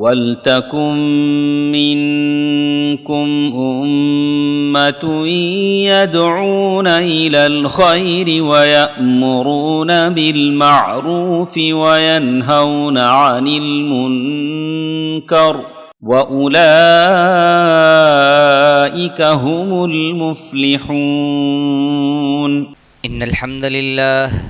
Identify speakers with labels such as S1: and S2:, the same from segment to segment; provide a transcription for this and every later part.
S1: ولتكن منكم أمة يدعون إلى الخير ويأمرون بالمعروف وينهون عن المنكر وأولئك هم المفلحون.
S2: إن الحمد لله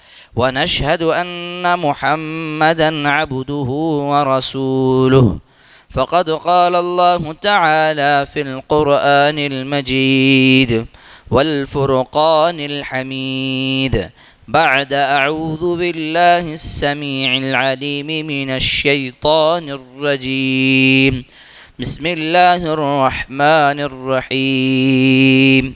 S2: ونشهد أن محمدا عبده ورسوله. فقد قال الله تعالى في القرآن المجيد والفرقان الحميد. بعد أعوذ بالله السميع العليم من الشيطان الرجيم. بسم الله الرحمن الرحيم.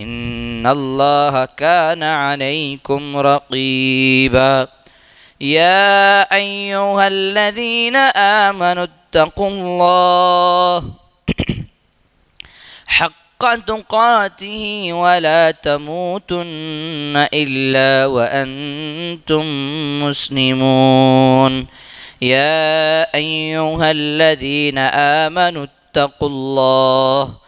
S2: إن الله كان عليكم رقيبا. يا أيها الذين آمنوا اتقوا الله حق تقاته ولا تموتن إلا وأنتم مسلمون. يا أيها الذين آمنوا اتقوا الله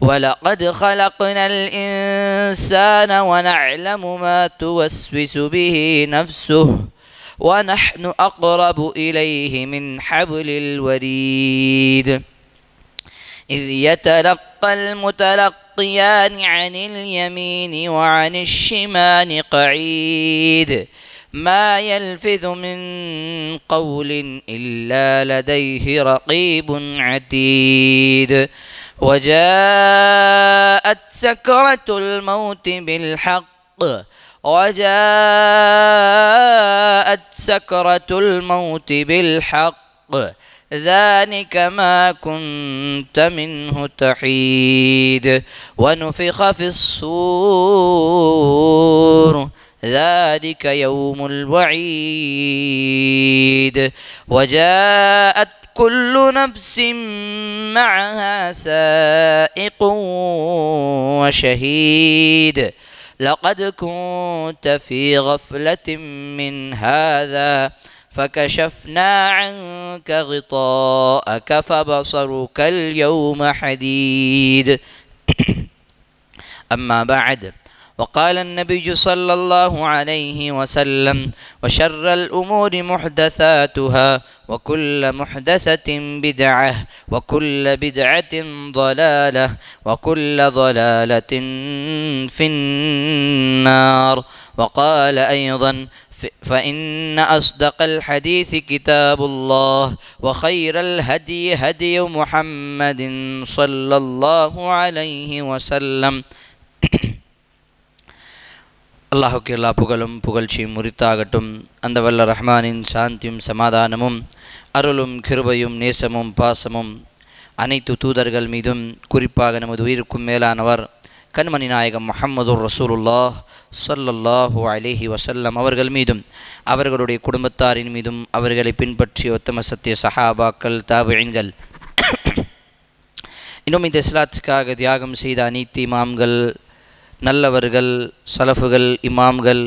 S2: ولقد خلقنا الإنسان ونعلم ما توسوس به نفسه ونحن أقرب إليه من حبل الوريد إذ يتلقى المتلقيان عن اليمين وعن الشمال قعيد ما يلفظ من قول إلا لديه رقيب عتيد وجاءت سكرة الموت بالحق. وجاءت سكرة الموت بالحق. ذلك ما كنت منه تحيد. ونفخ في الصور. ذلك يوم الوعيد. وجاءت كل نفس معها سائق وشهيد. لقد كنت في غفلة من هذا فكشفنا عنك غطاءك فبصرك اليوم حديد. أما بعد وقال النبي صلى الله عليه وسلم وشر الأمور محدثاتها وكل محدثة بدعة وكل بدعة ضلالة وكل ضلالة في النار. وقال أيضا فإن أصدق الحديث كتاب الله وخير الهدي هدي محمد صلى الله عليه وسلم. அல்லாஹுக்கு எல்லா புகழும் புகழ்ச்சியும் முறித்தாகட்டும். அந்த வல்ல ரஹ்மானின் சாந்தியும் சமாதானமும் அருளும் கிருபையும் நேசமும் பாசமும் அனைத்து தூதர்கள் மீதும் குறிப்பாக நமது உயிருக்கும் மேலானவர் கண்மணி நாயகம் முஹம்மது ரசூலுல்லாஹ் சல்லல்லாஹு அலைஹி வசல்லம் அவர்கள் மீதும் அவர்களுடைய குடும்பத்தாரின் மீதும் அவர்களை பின்பற்றிய உத்தம சத்திய சஹாபாக்கள் தாபியங்கள். இன்னும் இந்த இஸ்லாத்துக்காக தியாகம் செய்த அனைத்து இமாம்கள் நல்லவர்கள் சலஃபுகள் இமாம்கள்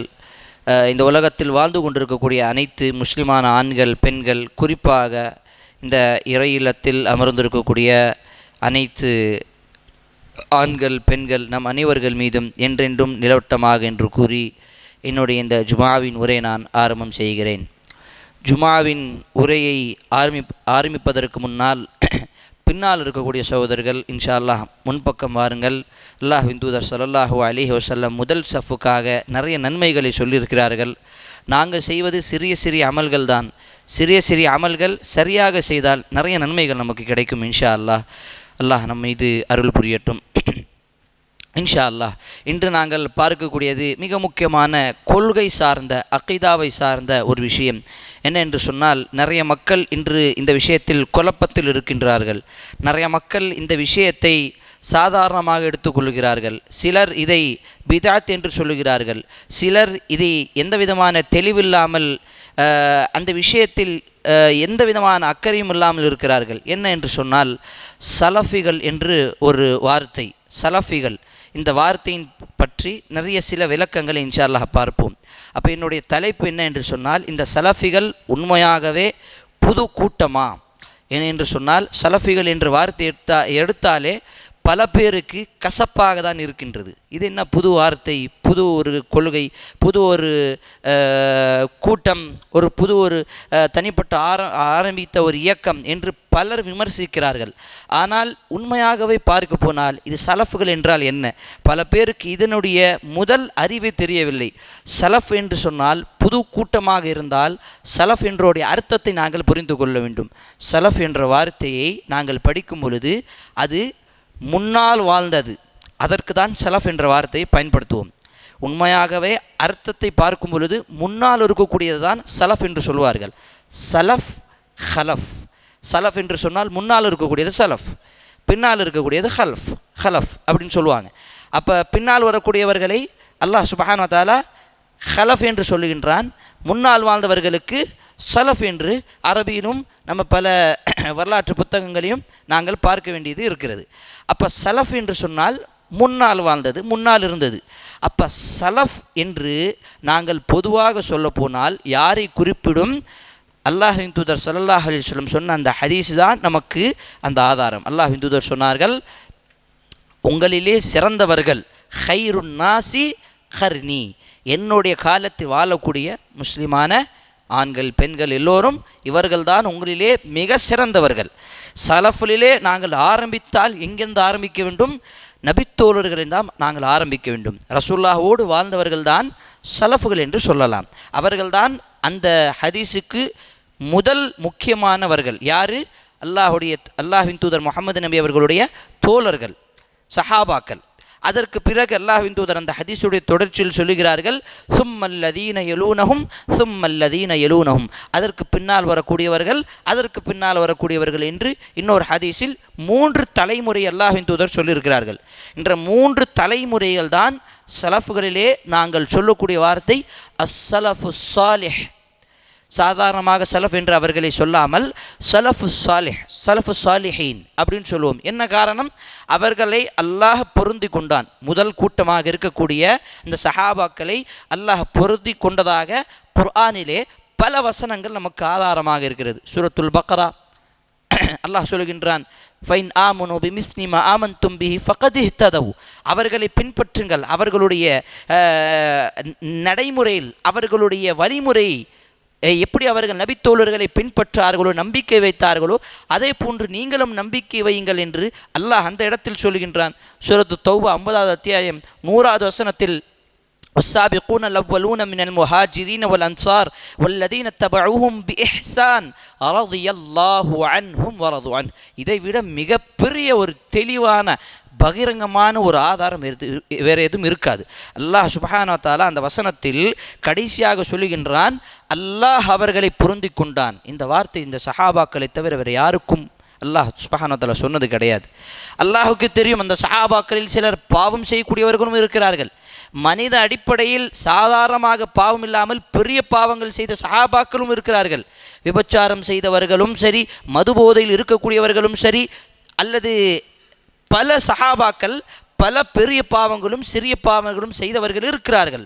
S2: இந்த உலகத்தில் வாழ்ந்து கொண்டிருக்கக்கூடிய அனைத்து முஸ்லிமான ஆண்கள் பெண்கள் குறிப்பாக இந்த இறை இல்லத்தில் அமர்ந்திருக்கக்கூடிய அனைத்து ஆண்கள் பெண்கள் நம் அனைவர்கள் மீதும் என்றென்றும் நிலவட்டமாக என்று கூறி என்னுடைய இந்த ஜுமாவின் உரை நான் ஆரம்பம் செய்கிறேன். ஜுமாவின் உரையை ஆரம்பி ஆரம்பிப்பதற்கு முன்னால் பின்னால் இருக்கக்கூடிய சகோதரர்கள் இன்ஷா அல்லாஹ் முன்பக்கம் வாருங்கள். அல்லாஹ் விந்தூதர் சல்லாஹூ அலைஹி வசல்லம் முதல் சஃபுக்காக நிறைய நன்மைகளை சொல்லியிருக்கிறார்கள். நாங்கள் செய்வது சிறிய சிறிய அமல்கள் தான். சிறிய சிறிய அமல்கள் சரியாக செய்தால் நிறைய நன்மைகள் நமக்கு கிடைக்கும் இன்ஷா அல்லாஹ் அல்லாஹ் நம்ம இது அருள் புரியட்டும். இன்ஷா அல்லாஹ் இன்று நாங்கள் பார்க்கக்கூடியது மிக முக்கியமான கொள்கை சார்ந்த அகைதாவை சார்ந்த ஒரு விஷயம். என்ன என்று சொன்னால் நிறைய மக்கள் இன்று இந்த விஷயத்தில் குழப்பத்தில் இருக்கின்றார்கள். நிறைய மக்கள் இந்த விஷயத்தை சாதாரணமாக எடுத்துக்கொள்கிறார்கள். சிலர் இதை பிதாத் என்று சொல்லுகிறார்கள். சிலர் இதை எந்த விதமான தெளிவில்லாமல் அந்த விஷயத்தில் எந்த விதமான அக்கறையும் இல்லாமல் இருக்கிறார்கள். என்ன என்று சொன்னால் சலஃபிகள் என்று ஒரு வார்த்தை. சலஃபிகள் இந்த வார்த்தையின் பற்றி நிறைய சில விளக்கங்களை இன்ஷால்லாக பார்ப்போம். அப்போ என்னுடைய தலைப்பு என்ன என்று சொன்னால் இந்த சலஃபிகள் உண்மையாகவே புது கூட்டமா? என்று சொன்னால் சலஃபிகள் என்று வார்த்தை எடுத்தா எடுத்தாலே பல பேருக்கு கசப்பாக தான் இருக்கின்றது. இது என்ன புது வார்த்தை புது ஒரு கொள்கை புது ஒரு கூட்டம் ஒரு புது ஒரு தனிப்பட்ட ஆர ஆரம்பித்த ஒரு இயக்கம் என்று பலர் விமர்சிக்கிறார்கள். ஆனால் உண்மையாகவே பார்க்க போனால் இது சலஃபுகள் என்றால் என்ன? பல பேருக்கு இதனுடைய முதல் அறிவை தெரியவில்லை. சலஃப் என்று சொன்னால் புது கூட்டமாக இருந்தால் சலஃப் என்றோடைய அர்த்தத்தை நாங்கள் புரிந்து கொள்ள வேண்டும். சலஃப் என்ற வார்த்தையை நாங்கள் படிக்கும் பொழுது அது முன்னால் வாழ்ந்தது. அதற்கு தான் செலஃப் என்ற வார்த்தையை பயன்படுத்துவோம். உண்மையாகவே அர்த்தத்தை பார்க்கும் பொழுது முன்னால் இருக்கக்கூடியது தான் சலஃப் என்று சொல்வார்கள். சலஃப் ஹலஃப் சலஃப் என்று சொன்னால் முன்னால் இருக்கக்கூடியது சலஃப் பின்னால் இருக்கக்கூடியது ஹல்ஃப் ஹலஃப் அப்படின்னு சொல்லுவாங்க. அப்போ பின்னால் வரக்கூடியவர்களை அல்லாஹ் சுபஹான தாலா ஹலஃப் என்று சொல்லுகின்றான். முன்னால் வாழ்ந்தவர்களுக்கு சலஃப் என்று அரபியிலும் நம்ம பல வரலாற்று புத்தகங்களையும் நாங்கள் பார்க்க வேண்டியது இருக்கிறது. அப்போ சலஃப் என்று சொன்னால் முன்னால் வாழ்ந்தது முன்னால் இருந்தது. அப்போ சலஃப் என்று நாங்கள் பொதுவாக சொல்ல போனால் யாரை குறிப்பிடும்? அல்லாஹின் தூதர் சல்லாஹ் அலி சொல்லம் சொன்ன அந்த ஹதீஸ் தான் நமக்கு அந்த ஆதாரம். அல்லாஹின் தூதர் சொன்னார்கள் உங்களிலே சிறந்தவர்கள் ஹைருன் நாசி ஹர்னி என்னுடைய காலத்தில் வாழக்கூடிய முஸ்லிமான ஆண்கள் பெண்கள் எல்லோரும் இவர்கள்தான் உங்களிலே மிக சிறந்தவர்கள். சலஃபுலிலே நாங்கள் ஆரம்பித்தால் எங்கிருந்து ஆரம்பிக்க வேண்டும்? நபித்தோழர்களில் தான் நாங்கள் ஆரம்பிக்க வேண்டும். ரசூல்லாவோடு வாழ்ந்தவர்கள்தான் சலஃபுகள் என்று சொல்லலாம். அவர்கள்தான் அந்த ஹதீஸுக்கு முதல் முக்கியமானவர்கள். யாரு? அல்லாஹுடைய அல்லாஹின் தூதர் முகமது நபி அவர்களுடைய தோழர்கள் சஹாபாக்கள். அதற்கு பிறகு அல்லாஹின் தூதர் அந்த ஹதீஸுடைய தொடர்ச்சியில் சொல்லுகிறார்கள் சும்மல்லதீன எலூனகும் சும்மல்லதீன எலூனகும் அதற்கு பின்னால் வரக்கூடியவர்கள் அதற்கு பின்னால் வரக்கூடியவர்கள் என்று இன்னொரு ஹதீஸில் மூன்று தலைமுறை அல்லாஹின் தூதர் சொல்லியிருக்கிறார்கள். என்ற மூன்று தலைமுறைகள் தான் சலஃபுகளிலே நாங்கள் சொல்லக்கூடிய வார்த்தை அஸ்ஸலஃபு சாலிஹ் சாதாரணமாக சலஃப் என்று அவர்களை சொல்லாமல் சலஃபு சாலிஹ் சலஃபு சாலிஹீன் அப்படின்னு சொல்லுவோம். என்ன காரணம்? அவர்களை அல்லாஹ் பொருந்தி கொண்டான். முதல் கூட்டமாக இருக்கக்கூடிய இந்த சஹாபாக்களை அல்லாஹ் பொருந்தி கொண்டதாக குர்ஆனிலே பல வசனங்கள் நமக்கு ஆதாரமாக இருக்கிறது. சூரத்துல் பக்ரா அல்லாஹ் சொல்கின்றான் ஃபைன் ஆமனோ பி மிஸ்னிமா ஆமன் தும்பி ஃபகத் அவர்களை பின்பற்றுங்கள். அவர்களுடைய நடைமுறையில் அவர்களுடைய வழிமுறை எப்படி அவர்கள் நபித்தோழர்களை பின்பற்றார்களோ நம்பிக்கை வைத்தார்களோ அதே போன்று நீங்களும் நம்பிக்கை வையுங்கள் என்று அல்லாஹ் அந்த இடத்தில் சொல்கின்றான் சூரத்து தௌபா ஐம்பதாவது அத்தியாயம் நூறாவது வசனத்தில் والسابقون الأولون من المهاجرين والأنصار والذين اتبعوهم بإحسان رضي الله عنهم ورضوا عنه இதை விட மிகப்பெரிய ஒரு தெளிவான பகிரங்கமான ஒரு ஆதாரம் எது- வேறு எதுவும் இருக்காது. அல்லாஹ் சுபஹானத்தாலா அந்த வசனத்தில் கடைசியாக சொல்லுகின்றான் அல்லாஹ் அவர்களை பொருந்தி கொண்டான். இந்த வார்த்தை இந்த சஹாபாக்களை தவிர வேறு யாருக்கும் அல்லாஹ் சுபஹானத்தால சொன்னது கிடையாது. அல்லாஹுக்கு தெரியும் அந்த சஹாபாக்களில் சிலர் பாவம் செய்யக்கூடியவர்களும் இருக்கிறார்கள். மனித அடிப்படையில் சாதாரணமாக பாவம் இல்லாமல் பெரிய பாவங்கள் செய்த சஹாபாக்களும் இருக்கிறார்கள். விபச்சாரம் செய்தவர்களும் சரி மது போதையில் இருக்கக்கூடியவர்களும் சரி அல்லது பல சஹாபாக்கள் பல பெரிய பாவங்களும் சிறிய பாவங்களும் செய்தவர்கள் இருக்கிறார்கள்.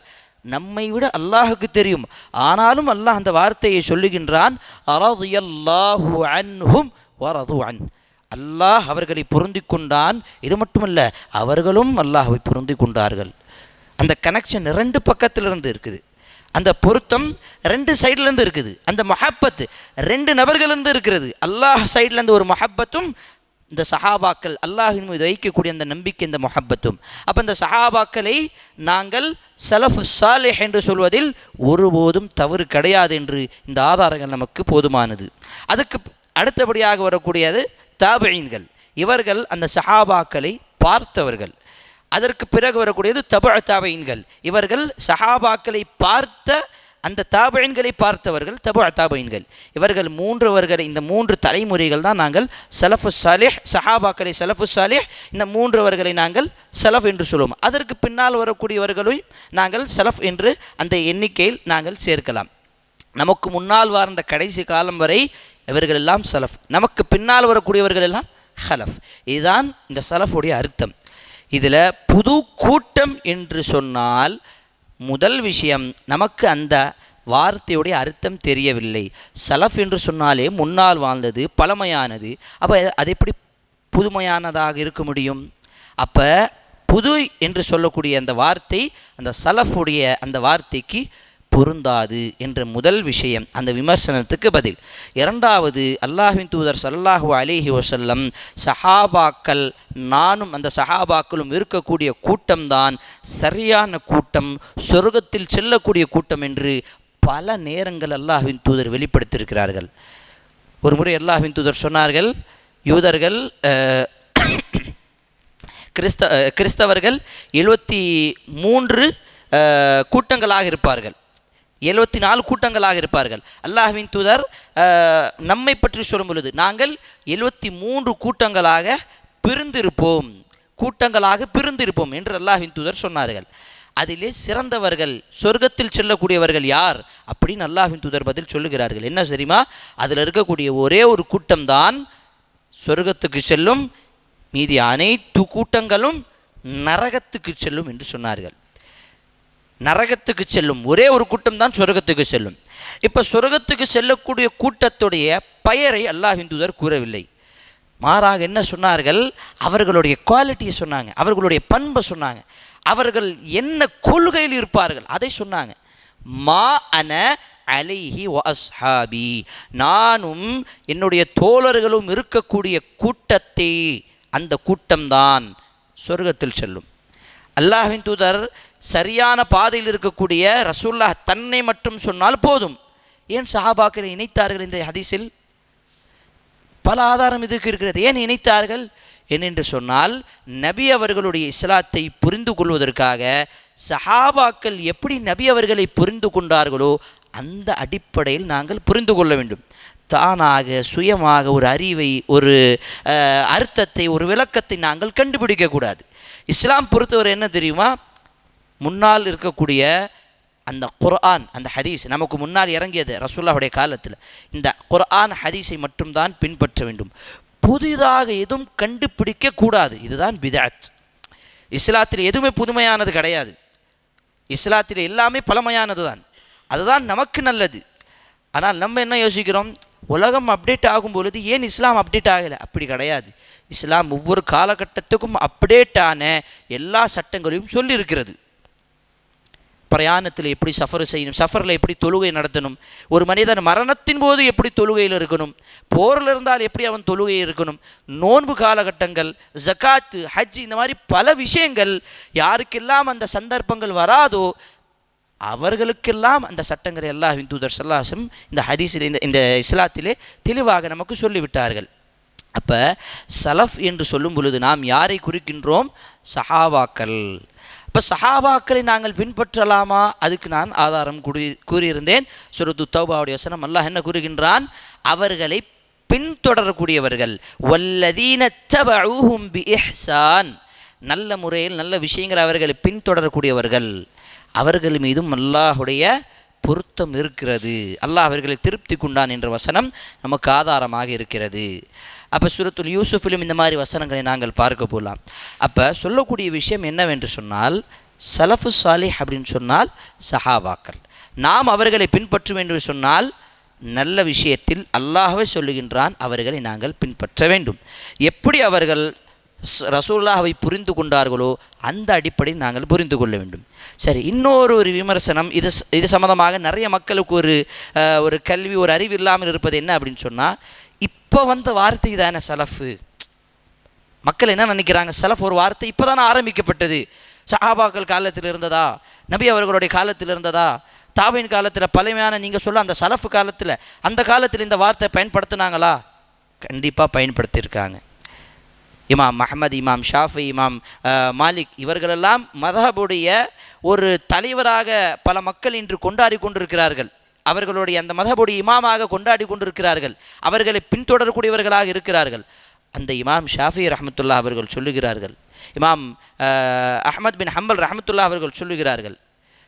S2: நம்மை விட அல்லாஹுக்கு தெரியும். ஆனாலும் அல்லாஹ் அந்த வார்த்தையை சொல்லுகின்றான் அன். அல்லாஹ் அவர்களை பொருந்தி கொண்டான். இது மட்டுமல்ல அவர்களும் அல்லாஹை பொருந்தி கொண்டார்கள். அந்த கனெக்ஷன் ரெண்டு பக்கத்திலிருந்து இருக்குது. அந்த பொருத்தம் ரெண்டு சைட்லேருந்து இருக்குது. அந்த மொஹப்பத் ரெண்டு நபர்கள்லேருந்து இருக்கிறது அல்லாஹ் சைட்லேருந்து ஒரு மொஹப்பத்தும் இந்த சஹாபாக்கள் அல்லாஹின் மீது வைக்கக்கூடிய அந்த நம்பிக்கை இந்த மொஹப்பத்தும். அப்போ இந்த சஹாபாக்களை நாங்கள் சலஃபு சாலிஹ் என்று சொல்வதில் ஒருபோதும் தவறு கிடையாது என்று இந்த ஆதாரங்கள் நமக்கு போதுமானது. அதுக்கு அடுத்தபடியாக வரக்கூடியது தாபீன்கள். இவர்கள் அந்த சஹாபாக்களை பார்த்தவர்கள். அதற்கு பிறகு வரக்கூடியது தபா தாபைன்கள். இவர்கள் சஹாபாக்களை பார்த்த அந்த தாபைன்களை பார்த்தவர்கள் தப தாபைன்கள். இவர்கள் மூன்றுவர்கள் இந்த மூன்று தலைமுறைகள் தான் நாங்கள் சலஃபு சாலிஹ் சஹாபாக்களை சலஃபு சாலிஹ் இந்த மூன்றுவர்களை நாங்கள் சலஃப் என்று சொல்லுவோம். அதற்கு பின்னால் வரக்கூடியவர்களையும் நாங்கள் சலஃப் என்று அந்த எண்ணிக்கையில் நாங்கள் சேர்க்கலாம். நமக்கு முன்னால் வாழ்ந்த கடைசி காலம் வரை இவர்கள் எல்லாம் சலஃப். நமக்கு பின்னால் வரக்கூடியவர்கள் எல்லாம் ஹலஃப் இதுதான் இந்த சலஃபுடைய அர்த்தம். இதில் புது கூட்டம் என்று சொன்னால் முதல் விஷயம் நமக்கு அந்த வார்த்தையுடைய அர்த்தம் தெரியவில்லை. சலஃப் என்று சொன்னாலே முன்னால் வாழ்ந்தது பழமையானது. அப்போ அது எப்படி புதுமையானதாக இருக்க முடியும்? அப்போ புது என்று சொல்லக்கூடிய அந்த வார்த்தை அந்த சலஃபுடைய அந்த வார்த்தைக்கு பொருந்தாது என்ற முதல் விஷயம் அந்த விமர்சனத்துக்கு பதில். இரண்டாவது அல்லாஹின் தூதர் சல்லாஹு அலிஹி வசல்லம் சஹாபாக்கள் நானும் அந்த சஹாபாக்களும் இருக்கக்கூடிய கூட்டம்தான் சரியான கூட்டம் சொர்க்கத்தில் செல்லக்கூடிய கூட்டம் என்று பல நேரங்கள் அல்லாஹின் தூதர் வெளிப்படுத்தியிருக்கிறார்கள். ஒரு முறை அல்லாஹ்வின் தூதர் சொன்னார்கள் யூதர்கள் கிறிஸ்த கிறிஸ்தவர்கள் எழுபத்தி மூன்று கூட்டங்களாக இருப்பார்கள். எழுபத்தி நாலு கூட்டங்களாக இருப்பார்கள். அல்லாஹ்வின் தூதர் நம்மை பற்றி சொல்லும் பொழுது நாங்கள் எழுபத்தி மூன்று கூட்டங்களாக பிரிந்திருப்போம். கூட்டங்களாக பிரிந்திருப்போம் என்று அல்லாஹ்வின் தூதர் சொன்னார்கள். அதிலே சிறந்தவர்கள் சொர்க்கத்தில் செல்லக்கூடியவர்கள் யார்? அப்படின்னு அல்லாஹின் தூதர் பதில் சொல்லுகிறார்கள். என்ன தெரியுமா? அதில் இருக்கக்கூடிய ஒரே ஒரு கூட்டம்தான் சொர்க்கத்துக்கு செல்லும் மீதி அனைத்து கூட்டங்களும் நரகத்துக்கு செல்லும் என்று சொன்னார்கள். நரகத்துக்கு செல்லும். ஒரே ஒரு கூட்டம் தான் சொர்க்கத்துக்கு செல்லும். இப்போ சொர்க்கத்துக்கு செல்லக்கூடிய கூட்டத்துடைய பெயரை அல்லாஹ் தூதர் கூறவில்லை. மாறாக என்ன சொன்னார்கள்? அவர்களுடைய குவாலிட்டியை சொன்னாங்க. அவர்களுடைய பண்பை சொன்னாங்க. அவர்கள் என்ன கொள்கையில் இருப்பார்கள்? அதை சொன்னாங்க. மா அன அலைஹி வாஸ்ஹாபி அஸ்ஹாபி. நானும் என்னுடைய தோழர்களும் இருக்கக்கூடிய கூட்டத்தை அந்த கூட்டம்தான் சொர்க்கத்தில் செல்லும். அல்லாஹின் தூதர் சரியான பாதையில் இருக்கக்கூடிய ரசூல்லா தன்னை மட்டும் சொன்னால் போதும். ஏன் சஹாபாக்களை இணைத்தார்கள் இந்த ஹதீஸில்? பல ஆதாரம் இதுக்கு இருக்கிறது. ஏன் இணைத்தார்கள்? ஏனென்று சொன்னால் நபி அவர்களுடைய இஸ்லாத்தை புரிந்து கொள்வதற்காக சஹாபாக்கள் எப்படி நபி அவர்களை புரிந்து கொண்டார்களோ அந்த அடிப்படையில் நாங்கள் புரிந்து கொள்ள வேண்டும். தானாக சுயமாக ஒரு அறிவை ஒரு அர்த்தத்தை ஒரு விளக்கத்தை நாங்கள் கண்டுபிடிக்கக்கூடாது இஸ்லாம் பொறுத்தவரை என்ன தெரியுமா? முன்னால் இருக்கக்கூடிய அந்த குர்ஆன் அந்த ஹதீஸ் நமக்கு முன்னால் இறங்கியது ரசூல்லாவுடைய காலத்தில். இந்த குர்ஆன் ஹதீஸை மட்டும்தான் பின்பற்ற வேண்டும். புதிதாக எதுவும் கண்டுபிடிக்க கூடாது. இதுதான் பிதாத் இஸ்லாத்தில் எதுவுமே புதுமையானது கிடையாது. இஸ்லாத்தில் எல்லாமே பழமையானது தான் அதுதான் நமக்கு நல்லது. ஆனால் நம்ம என்ன யோசிக்கிறோம்? உலகம் அப்டேட் ஆகும் பொழுது ஏன் இஸ்லாம் அப்டேட் ஆகலை? அப்படி கிடையாது. இஸ்லாம் ஒவ்வொரு காலகட்டத்துக்கும் அப்டேட்டான எல்லா சட்டங்களையும் சொல்லியிருக்கிறது. பிரயாணத்தில் எப்படி சஃபர் செய்யணும் சஃபரில் எப்படி தொழுகை நடத்தணும் ஒரு மனிதன் மரணத்தின் போது எப்படி தொழுகையில் இருக்கணும் போரில் இருந்தால் எப்படி அவன் தொழுகை இருக்கணும் நோன்பு காலகட்டங்கள் ஜகாத்து ஹஜ் இந்த மாதிரி பல விஷயங்கள் யாருக்கெல்லாம் அந்த சந்தர்ப்பங்கள் வராதோ அவர்களுக்கெல்லாம் அந்த சட்டங்களை எல்லா தூதர் சல்லாசம் இந்த ஹதீஸில் இந்த இந்த இஸ்லாத்திலே தெளிவாக நமக்கு சொல்லிவிட்டார்கள். அப்போ சலஃப் என்று சொல்லும் பொழுது நாம் யாரை குறிக்கின்றோம்? சஹாவாக்கள் இப்போ சஹாபாக்களை நாங்கள் பின்பற்றலாமா? அதுக்கு நான் ஆதாரம் கூறி கூறியிருந்தேன். சுரத்து தௌபாவுடைய வசனம் அல்லாஹ் என்ன கூறுகின்றான்? அவர்களை பின்தொடரக்கூடியவர்கள். வல்லதீன தபஊஹும் பி இஹ்சான் நல்ல முறையில் நல்ல விஷயங்களை அவர்களை பின்தொடரக்கூடியவர்கள். அவர்கள் மீதும் அல்லாஹுடைய பொருத்தம் இருக்கிறது. அல்லாஹ் அவர்களை திருப்தி கொண்டான் என்ற வசனம் நமக்கு ஆதாரமாக இருக்கிறது. அப்போ சுரத்துல் யூசுஃபிலும் இந்த மாதிரி வசனங்களை நாங்கள் பார்க்க போகலாம் அப்போ சொல்லக்கூடிய விஷயம் என்னவென்று சொன்னால் சலஃபு சாலிஹ் அப்படின்னு சொன்னால் சஹாபாக்கள். நாம் அவர்களை பின்பற்றும் என்று சொன்னால் நல்ல விஷயத்தில் அல்லாஹவே சொல்லுகின்றான் அவர்களை நாங்கள் பின்பற்ற வேண்டும். எப்படி அவர்கள் ரசூல்லாவை புரிந்து கொண்டார்களோ அந்த அடிப்படையில் நாங்கள் புரிந்து கொள்ள வேண்டும். சரி இன்னொரு ஒரு விமர்சனம் இது இது சம்மந்தமாக நிறைய மக்களுக்கு ஒரு ஒரு கல்வி ஒரு அறிவு இல்லாமல் இருப்பது என்ன அப்படின்னு சொன்னால் இப்போ வந்த வார்த்தை தானே சலஃபு. மக்கள் என்ன நினைக்கிறாங்க? சலஃப் ஒரு வார்த்தை இப்போ தானே ஆரம்பிக்கப்பட்டது. சஹாபாக்கள் காலத்தில் இருந்ததா? நபி அவர்களுடைய காலத்தில் இருந்ததா? தாபின் காலத்தில் பழமையான நீங்கள் சொல்ல அந்த சலஃபு காலத்தில் அந்த காலத்தில் இந்த வார்த்தை பயன்படுத்தினாங்களா? கண்டிப்பாக பயன்படுத்தியிருக்காங்க. இமாம் மஹமது இமாம் ஷாஃபி இமாம் மாலிக் இவர்களெல்லாம் மதஹபுடைய ஒரு தலைவராக பல மக்கள் இன்று கொண்டாடி கொண்டிருக்கிறார்கள். அவர்களுடைய அந்த மதஹபுடைய இமாமாக கொண்டாடி கொண்டிருக்கிறார்கள். அவர்களை பின்தொடரக்கூடியவர்களாக இருக்கிறார்கள். அந்த இமாம் ஷாஃபி ரஹமத்துல்லா அவர்கள் சொல்லுகிறார்கள். இமாம் அஹமத் பின் ஹம்பல் ரஹமத்துல்லா அவர்கள் சொல்லுகிறார்கள்.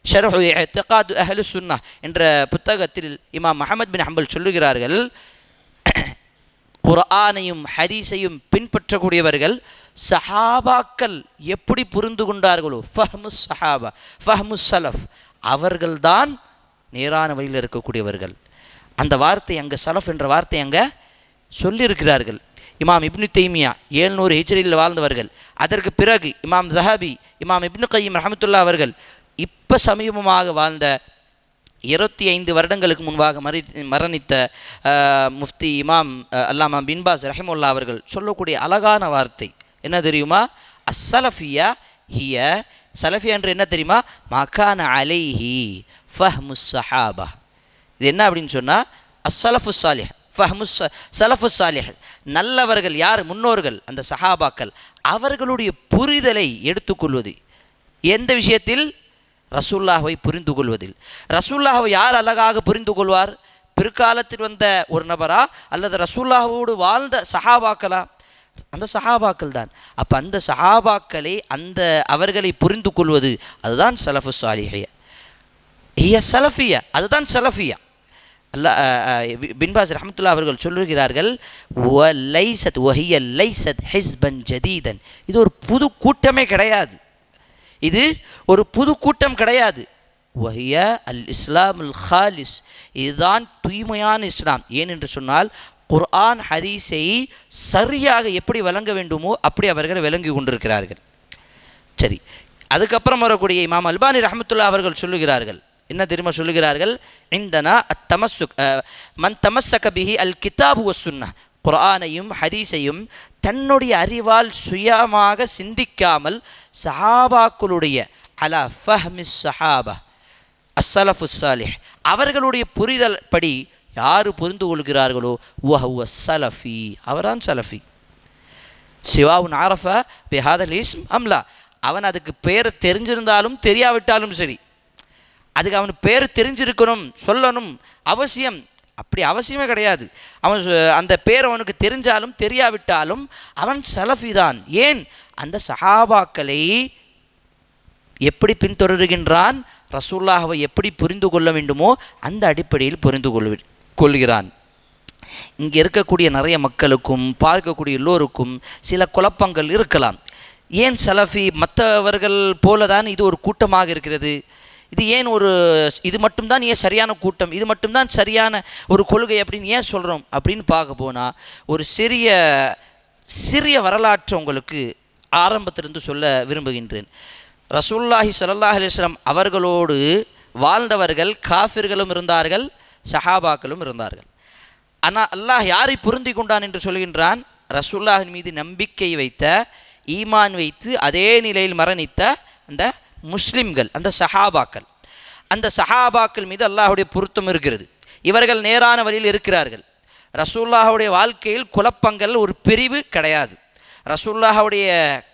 S2: ஷரஹு இஅ்திகாது அஹலு சுன்னா என்ற புத்தகத்தில் இமாம் அஹமத் பின் ஹம்பல் சொல்லுகிறார்கள். குர்ஆனையும் ஹதீஸையும் பின்பற்றக்கூடியவர்கள் சஹாபாக்கள் எப்படி புரிந்து கொண்டார்களோ ஃபஹ்மு சஹாபா ஃபஹ்மு சலஃப் அவர்கள்தான் நேரான வழியில் இருக்கக்கூடியவர்கள். அந்த வார்த்தை அங்கே சலஃப் என்ற வார்த்தை அங்கே சொல்லியிருக்கிறார்கள். இமாம் இப்னு தைமியா ஏழ்நூறு ஹிஜ்ரியில் வாழ்ந்தவர்கள். அதற்கு பிறகு இமாம் தஹாபி இமாம் இப்னு கையம் ரஹமத்துல்லா அவர்கள் இப்போ சமீபமாக வாழ்ந்த இருபத்தி ஐந்து வருடங்களுக்கு முன்பாக மறி மரணித்த முஃப்தி இமாம் அல்லாமா பின்பாஸ் ரஹிமுல்லா அவர்கள் சொல்லக்கூடிய அழகான வார்த்தை. என்ன தெரியுமா? அஸ்ஸலஃபியா ஹிய சலஃபியா என்று என்ன தெரியுமா? மகான அலைஹி ஃபஹ்மு சஹாபா இது என்ன அப்படின்னு சொன்னால் அஸ்ஸலஃபு சாலிஹ் ஃபஹ்மு சலஃபு சாலிஹ் நல்லவர்கள் யார்? முன்னோர்கள் அந்த சஹாபாக்கள் அவர்களுடைய புரிதலை எடுத்துக்கொள்வது எந்த விஷயத்தில்? ரசூல்லாவை புரிந்து கொள்வதில் ரசூல்லாவை யார் அழகாக புரிந்து கொள்வார் பிற்காலத்தில் வந்த ஒரு நபரா? அல்லது ரசூல்லாவோடு வாழ்ந்த சஹாபாக்களா அந்த சஹாபாக்கள் தான். அப்போ அந்த சஹாபாக்களை அந்த அவர்களை புரிந்து கொள்வது அதுதான் சலஃபு சாலிஹிய ஹிய சலஃபியா அதுதான் சலஃபியா. அல்லா பின்பாஸ் ரஹமத்துல்லா அவர்கள் சொல்லுகிறார்கள் "வ லைசத் வஹிய லைசத் ஹிஸ்பன் ஜதீதன். இது ஒரு புது கூட்டமே கிடையாது. இது ஒரு புது கூட்டம் கிடையாது. ஒஹிய அல் இஸ்லாம் அல் ஹாலிஸ். இதுதான் தூய்மையான இஸ்லாம். ஏனென்று சொன்னால் குர்ஆன் ஹதீஸை சரியாக எப்படி விளங்க வேண்டுமோ அப்படி அவர்கள் விளங்கி கொண்டிருக்கிறார்கள். சரி அதுக்கப்புறம் வரக்கூடிய இமாம் அல்பானி ரஹமத்துல்லா அவர்கள் சொல்லுகிறார்கள் என்ன தெரியுமா சொல்லுகிறார்கள்? இந்தனா அத்தமசுக் மன் தமசக பிஹி அல் கிதாபு வசுன்னா குரானையும் ஹதீஸையும் தன்னுடைய அறிவால் சுயமாக சிந்திக்காமல் சஹாபாக்களுடைய அலா ஃபஹ்மிஸ் சஹாபா அஸ்ஸலஃபு சாலிஹ் அவர்களுடைய புரிதல் படி யார் புரிந்து கொள்கிறார்களோ வஹுவ சலஃபி அவரான் சலஃபி. சிவாவுன் ஆரஃபா பிஹாதல் இஸ்ம் அம்லா அவன் அதுக்கு பேர் தெரிஞ்சிருந்தாலும் தெரியாவிட்டாலும் சரி. அதுக்கு அவனுக்கு பேர் தெரிஞ்சிருக்கணும் சொல்லணும் அவசியம். அப்படி அவசியமே கிடையாது. அவன் அந்த பேர் அவனுக்கு தெரிஞ்சாலும் தெரியாவிட்டாலும் அவன் சலஃபி தான். ஏன்? அந்த சஹாபாக்களை எப்படி பின்தொடர்கின்றான்? ரசூல்லாஹவை எப்படி புரிந்து கொள்ள வேண்டுமோ அந்த அடிப்படையில் புரிந்து கொள்வி கொள்கிறான். இங்கே இருக்கக்கூடிய நிறைய மக்களுக்கும் பார்க்கக்கூடிய எல்லோருக்கும் சில குழப்பங்கள் இருக்கலாம். ஏன் சலஃபி மற்றவர்கள் போல தான் இது ஒரு கூட்டமாக இருக்கிறது? இது ஏன் ஒரு இது மட்டும்தான் ஏன் சரியான கூட்டம்? இது மட்டும்தான் சரியான ஒரு கொள்கை அப்படின்னு ஏன் சொல்கிறோம் அப்படின்னு பார்க்க போனால் ஒரு சிறிய சிறிய வரலாற்று உங்களுக்கு ஆரம்பத்திலிருந்து சொல்ல விரும்புகின்றேன். ரசூல்லாஹி சல்லாஹ் அலிஸ்லாம் அவர்களோடு வாழ்ந்தவர்கள் காஃபிர்களும் இருந்தார்கள் சஹாபாக்களும் இருந்தார்கள். ஆனால் அல்லாஹ் யாரை பொருந்தி கொண்டான் என்று சொல்கின்றான்? ரசூல்லாஹின் மீது நம்பிக்கை வைத்த ஈமான் வைத்து அதே நிலையில் மரணித்த அந்த முஸ்லிம்கள் அந்த சஹாபாக்கள். அந்த சஹாபாக்கள் மீது அல்லாஹுடைய பொருத்தம் இருக்கிறது. இவர்கள் நேரான வழியில் இருக்கிறார்கள். ரசூல்லாஹுடைய வாழ்க்கையில் குழப்பங்கள் ஒரு பிரிவு கிடையாது. ரசூல்லாஹுடைய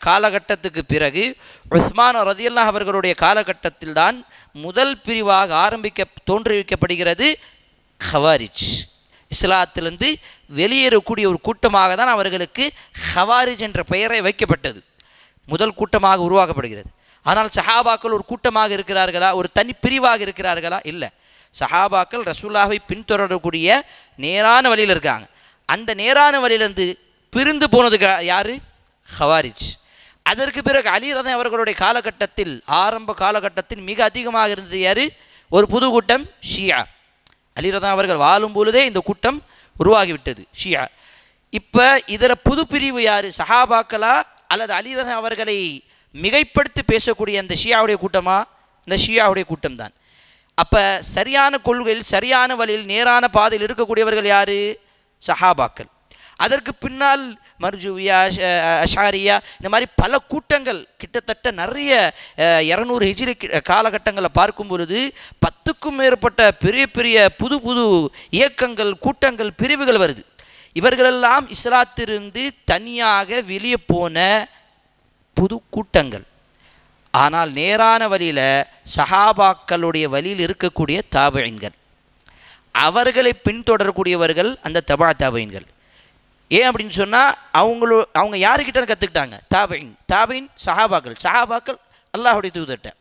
S2: காலகட்டத்துக்கு பிறகு உஸ்மான் ரதியல்லாஹ் அவர்களுடைய காலகட்டத்தில் தான் முதல் பிரிவாக ஆரம்பிக்க தோன்றுவிக்கப்படுகிறது ஹவாரிஜ் இஸ்லாத்திலிருந்து வெளியேறக்கூடிய ஒரு கூட்டமாக தான் அவர்களுக்கு ஹவாரிஜ் என்ற பெயரை வைக்கப்பட்டது. முதல் கூட்டமாக உருவாக்கப்படுகிறது. ஆனால் சஹாபாக்கள் ஒரு கூட்டமாக இருக்கிறார்களா? ஒரு தனி பிரிவாக இருக்கிறார்களா? இல்லை. சஹாபாக்கள் ரசூல்லாவை பின்தொடரக்கூடிய நேரான வழியில் இருக்காங்க. அந்த நேரான வழியிலிருந்து பிரிந்து போனதுக்கு யாரு? ஹவாரிஜ். அதற்கு பிறகு அலிரதன் அவர்களுடைய காலகட்டத்தில் ஆரம்ப காலகட்டத்தில் மிக அதிகமாக இருந்தது யாரு? ஒரு புது கூட்டம் ஷியா அலிரதன் அவர்கள் வாழும் பொழுதே இந்த கூட்டம் உருவாகிவிட்டது ஷியா. இப்போ இதில் புது பிரிவு யார்? சஹாபாக்களா அல்லது அலிரதன் அவர்களை மிகைப்படுத்தி பேசக்கூடிய அந்த ஷியாவுடைய கூட்டமா? இந்த ஷியாவுடைய கூட்டம் தான் அப்போ சரியான கொள்கையில் சரியான வழியில் நேரான பாதையில் இருக்கக்கூடியவர்கள் யார்? சஹாபாக்கள். அதற்கு பின்னால் மர்ஜுவியா அஷாரியா இந்த மாதிரி பல கூட்டங்கள் கிட்டத்தட்ட நிறைய இரநூறு ஹிஜிரி கி- காலகட்டங்களை பார்க்கும் பொழுது பத்துக்கும் மேற்பட்ட பெரிய பெரிய புது புது இயக்கங்கள் கூட்டங்கள் பிரிவுகள் வருது. இவர்களெல்லாம் இஸ்லாத்திலிருந்து தனியாக வெளியே போன புது கூட்டங்கள். ஆனால் நேரான வழியில் சஹாபாக்களுடைய வழியில் இருக்கக்கூடிய தாபைன்கள் அவர்களை பின்தொடரக்கூடியவர்கள் அந்த தபா தாபைன்கள் ஏன் அப்படின்னு சொன்னால் அவங்களோ அவங்க யாருக்கிட்ட கற்றுக்கிட்டாங்க தாபைன் தாபின் சஹாபாக்கள் சஹாபாக்கள் அல்லாஹுடைய தூதர்கிட்ட.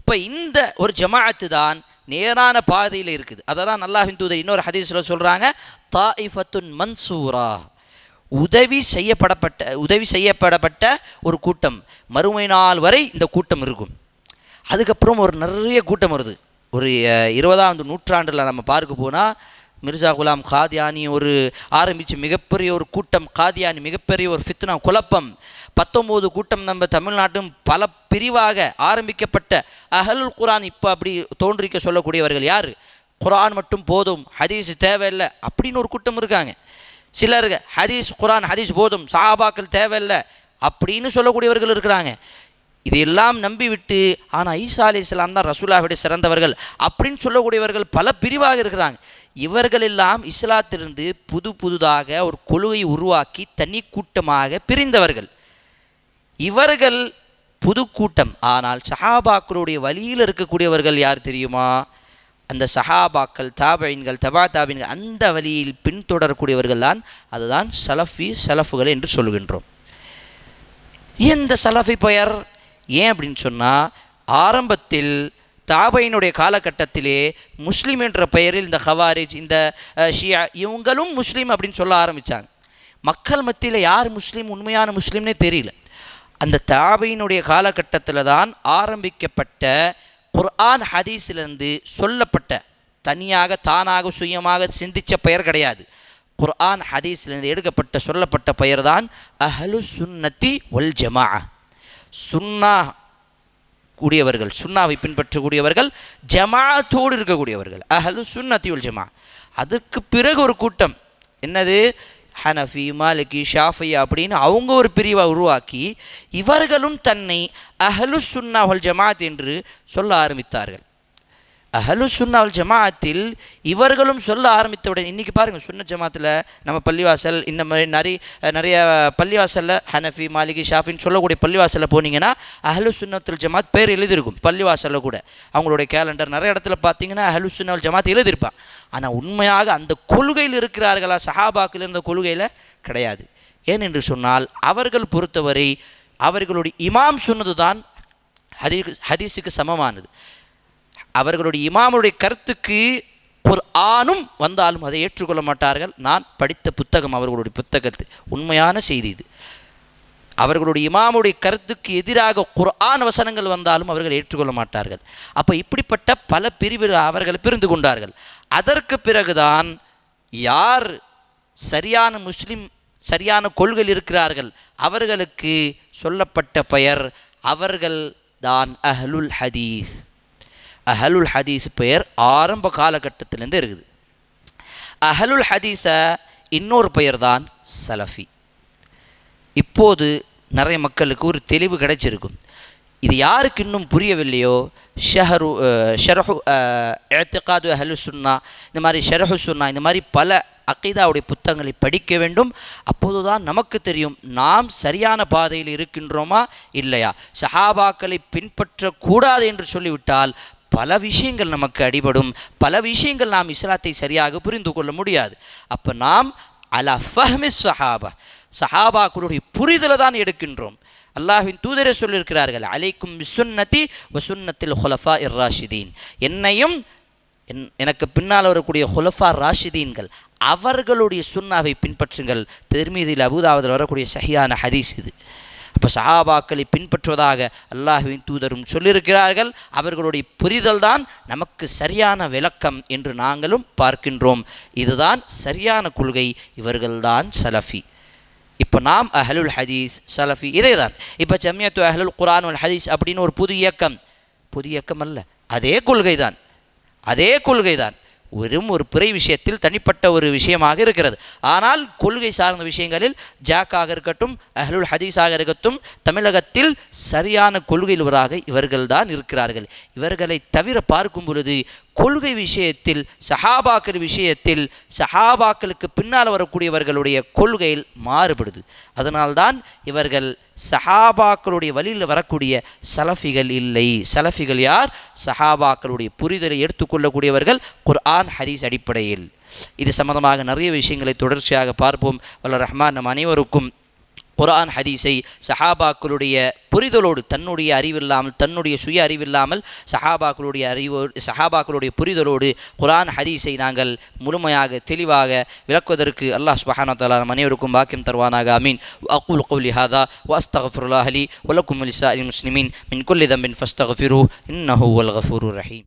S2: இப்போ இந்த ஒரு ஜமாஅத்து தான் நேரான பாதையில் இருக்குது. அதெல்லாம் அல்லாஹின் தூதர் இன்னொரு ஹதீஸில் சொல்கிறாங்க தாயிஃபத்துன் மன்சூரா. உதவி செய்யப்படப்பட்ட உதவி செய்யப்படப்பட்ட ஒரு கூட்டம். மறுமை நாள் வரை இந்த கூட்டம் இருக்கும். அதுக்கப்புறம் ஒரு நிறைய கூட்டம் வருது. ஒரு இருபதாம் நூற்றாண்டில் நம்ம பார்க்க போனால் மிர்சா குலாம் காதியானி ஒரு ஆரம்பித்து மிகப்பெரிய ஒரு கூட்டம் காதியானி மிகப்பெரிய ஒரு ஃபித்னா குழப்பம். பத்தொம்போது கூட்டம் நம்ம தமிழ்நாட்டும் பல பிரிவாக ஆரம்பிக்கப்பட்ட அஹலுல் குரான் இப்போ அப்படி தோன்றிக்க சொல்லக்கூடியவர்கள் யார்? குரான் மட்டும் போதும் ஹதீஸ் தேவையில்லை அப்படின்னு ஒரு கூட்டம் இருக்காங்க. சிலர் ஹதீஸ் குரான் ஹதீஸ் போதும் சஹாபாக்கள் தேவையில்லை அப்படின்னு சொல்லக்கூடியவர்கள் இருக்கிறாங்க. இதெல்லாம் நம்பிவிட்டு ஆனால் ஈசா அலி இஸ்லாம் தான் ரசூலாவிட சிறந்தவர்கள் அப்படின்னு சொல்லக்கூடியவர்கள் பல பிரிவாக இருக்கிறாங்க. இவர்கள் எல்லாம் இஸ்லாத்திலிருந்து புது புதுதாக ஒரு கொள்கை உருவாக்கி தனி கூட்டமாக பிரிந்தவர்கள். இவர்கள் புது கூட்டம் ஆனால் சஹாபாக்களுடைய வழியில் இருக்கக்கூடியவர்கள் யார் தெரியுமா? அந்த சஹாபாக்கள் தாபயின்கள் தபா தாபின்கள் அந்த வழியில் பின்தொடரக்கூடியவர்கள் தான் அதுதான் சலஃபி சலஃபுகள் என்று சொல்கின்றோம் எந்த இந்த சலஃபி பெயர்? ஏன் அப்படின்னு சொன்னால் ஆரம்பத்தில் தாபையினுடைய காலகட்டத்திலே முஸ்லீம் என்ற பெயரில் இந்த ஹவாரிஜ் இந்த ஷியா இவங்களும் முஸ்லீம் அப்படின்னு சொல்ல ஆரம்பித்தாங்க மக்கள் மத்தியில் யார் முஸ்லீம் உண்மையான முஸ்லீம்னே தெரியல. அந்த தாபையினுடைய காலகட்டத்தில் தான் ஆரம்பிக்கப்பட்ட குர்ஆன் ஹதீஸிலிருந்து சொல்லப்பட்ட தனியாக தானாக சுயமாக சிந்திச்ச பெயர் கிடையாது. குர்ஆன் ஹதீஸிலிருந்து எடுக்கப்பட்ட சொல்லப்பட்ட பெயர் தான் அஹலு சுன்னத்தி ஒல் ஜமா சுன்னா கூடியவர்கள் சுன்னாவை பின்பற்றக்கூடியவர்கள் ஜமாத்தோடு இருக்கக்கூடியவர்கள் அஹலு சுன்னத்தி ஒல் ஜமா அதுக்கு பிறகு ஒரு கூட்டம். என்னது? ஹனஃபி மாலிகி ஷாஃபியா அப்படின்னு அவங்க ஒரு பிரிவை உருவாக்கி இவர்களும் தன்னை அஹலு சுன்னாஹல் ஜமாத் என்று சொல்ல ஆரம்பித்தார்கள். அஹலு சுன்னாவல் ஜமாத்தில் இவர்களும் சொல்ல ஆரம்பித்தவுடன் இன்றைக்கி பாருங்கள் சுன்ன ஜமாத்தில் நம்ம பள்ளிவாசல் இந்த மாதிரி நிறைய நிறைய பள்ளிவாசலில் ஹனஃபி மாலிகி ஷாஃபின்னு சொல்லக்கூடிய பள்ளிவாசலில் போனீங்கன்னா அஹலு சுன்னத்துல் ஜமாத் பேர் எழுதியிருக்கும் பள்ளிவாசலில் கூட. அவங்களுடைய கேலண்டர் நிறைய இடத்துல பார்த்தீங்கன்னா அஹலு சுன்னாவல் ஜமாத் எழுதியிருப்பான். ஆனால் உண்மையாக அந்த கொள்கையில் இருக்கிறார்களா? சஹாபாக்கில் இருந்த கொள்கையில் கிடையாது. ஏன் என்று சொன்னால் அவர்கள் பொறுத்தவரை அவர்களுடைய இமாம் சொன்னது தான் ஹதீ ஹதீஸுக்கு சமமானது. அவர்களுடைய இமாமுடைய கருத்துக்கு ஒரு ஆணும் வந்தாலும் அதை ஏற்றுக்கொள்ள மாட்டார்கள். நான் படித்த புத்தகம் அவர்களுடைய புத்தகத்து. உண்மையான செய்தி இது. அவர்களுடைய இமாமுடைய கருத்துக்கு எதிராக குர்ஆன் வசனங்கள் வந்தாலும் அவர்கள் ஏற்றுக்கொள்ள மாட்டார்கள். அப்போ இப்படிப்பட்ட பல பிரிவில் அவர்கள் பிரிந்து கொண்டார்கள். அதற்கு பிறகுதான் யார் சரியான முஸ்லீம் சரியான கொள்கையில் இருக்கிறார்கள் அவர்களுக்கு சொல்லப்பட்ட பெயர் அவர்கள் தான் அஹ்லுல் ஹதீஸ். அஹலுல் ஹதீஸ் பெயர் ஆரம்ப காலகட்டத்திலேருந்து இருக்குது. அஹலுல் ஹதீஸை இன்னொரு பெயர் தான் சலஃபி. இப்போது நிறைய மக்களுக்கு ஒரு தெளிவு கிடைச்சிருக்கும். இது யாருக்கு இன்னும் புரியவில்லையோ? ஷஹரு ஷரஹு ஏத்திகாது அஹலு சுன்னா இந்த மாதிரி ஷரஹு சுன்னா இந்த மாதிரி பல அகைதாவுடைய புத்தகங்களை படிக்க வேண்டும். அப்போதுதான் நமக்கு தெரியும் நாம் சரியான பாதையில் இருக்கின்றோமா இல்லையா? சஹாபாக்களை பின்பற்றக்கூடாது என்று சொல்லிவிட்டால் பல விஷயங்கள் நமக்கு அடிபடும் பல விஷயங்கள் நாம் இஸ்லாத்தை சரியாக புரிந்து கொள்ள முடியாது. அப்போ நாம் அலா ஃபஹ்மி சஹாபா சஹாபாக்களுடைய புரிதலை தான் எடுக்கின்றோம். அல்லாஹின் தூதரை சொல்லியிருக்கிறார்கள் அலைக்கும் சுன்னதி வசுன்னத்தில் ஹொலஃபா இர் ராஷிதீன் என்னையும் என் எனக்கு பின்னால் வரக்கூடிய ஹொலஃபா ராஷிதீன்கள் அவர்களுடைய சுன்னாவை பின்பற்றுங்கள். திருமீதியில் அபுதாவதில் வரக்கூடிய சஹியான ஹதீஸ் இது. இப்போ சஹாபாக்களை பின்பற்றுவதாக அல்லாஹுவின் தூதரும் சொல்லியிருக்கிறார்கள். அவர்களுடைய புரிதல் தான் நமக்கு சரியான விளக்கம் என்று நாங்களும் பார்க்கின்றோம். இதுதான் சரியான கொள்கை. இவர்கள்தான் சலஃபி. இப்போ நாம் அஹலுல் ஹதீஸ் சலஃபி இதே தான் இப்போ ஜம்யத்து அஹலுல் குரான் அல் ஹதீஸ் அப்படின்னு ஒரு புது இயக்கம். புது இயக்கம் அல்ல. அதே கொள்கை தான் அதே கொள்கை தான் வெறும் ஒரு பிறை விஷயத்தில் தனிப்பட்ட ஒரு விஷயமாக இருக்கிறது. ஆனால் கொள்கை சார்ந்த விஷயங்களில் ஜாக்காக இருக்கட்டும் அஹ்லுல் ஹதீஸாக இருக்கட்டும் தமிழகத்தில் சரியான கொள்கையுள்ளவராக இவர்கள்தான் இருக்கிறார்கள். இவர்களை தவிர பார்க்கும் பொழுது கொள்கை விஷயத்தில் சஹாபாக்கள் விஷயத்தில் சஹாபாக்களுக்கு பின்னால் வரக்கூடியவர்களுடைய கொள்கையில் மாறுபடுது. அதனால்தான் இவர்கள் சஹாபாக்களுடைய வழியில் வரக்கூடிய சலஃபிகள் இல்லை. சலஃபிகள் யார்? சஹாபாக்களுடைய புரிதலை எடுத்துக்கொள்ளக்கூடியவர்கள் குர்ஆன் ஹதீஸ் அடிப்படையில். இது சம்பந்தமாக நிறைய விஷயங்களை தொடர்ச்சியாக பார்ப்போம். வல்ல ரஹ்மான் நம் அனைவருக்கும் குரான் ஹதீஸை சஹாபாக்களுடைய புரிதலோடு தன்னுடைய அறிவில்லாமல் தன்னுடைய சுய அறிவில்லாமல் சஹாபாக்களுடைய அறிவோ சஹாபாக்களுடைய புரிதலோடு குரான் ஹதீஸை நாங்கள் முழுமையாக தெளிவாக விளக்குவதற்கு அல்லாஹ் சுபஹான தஆலா அனைவருக்கும் பாக்கியம் தருவானாக. அமீன் அக்கூல் கௌலி ஹாதா வஸ்தகஃபிருல்லாஹ் லி அலிசா அலி முஸ்லிமின் மின் குல்லி தம்பின் ஃபஸ்தகஃபிரு இன்னஹூ அல் கஃபூருர் ரஹீம்.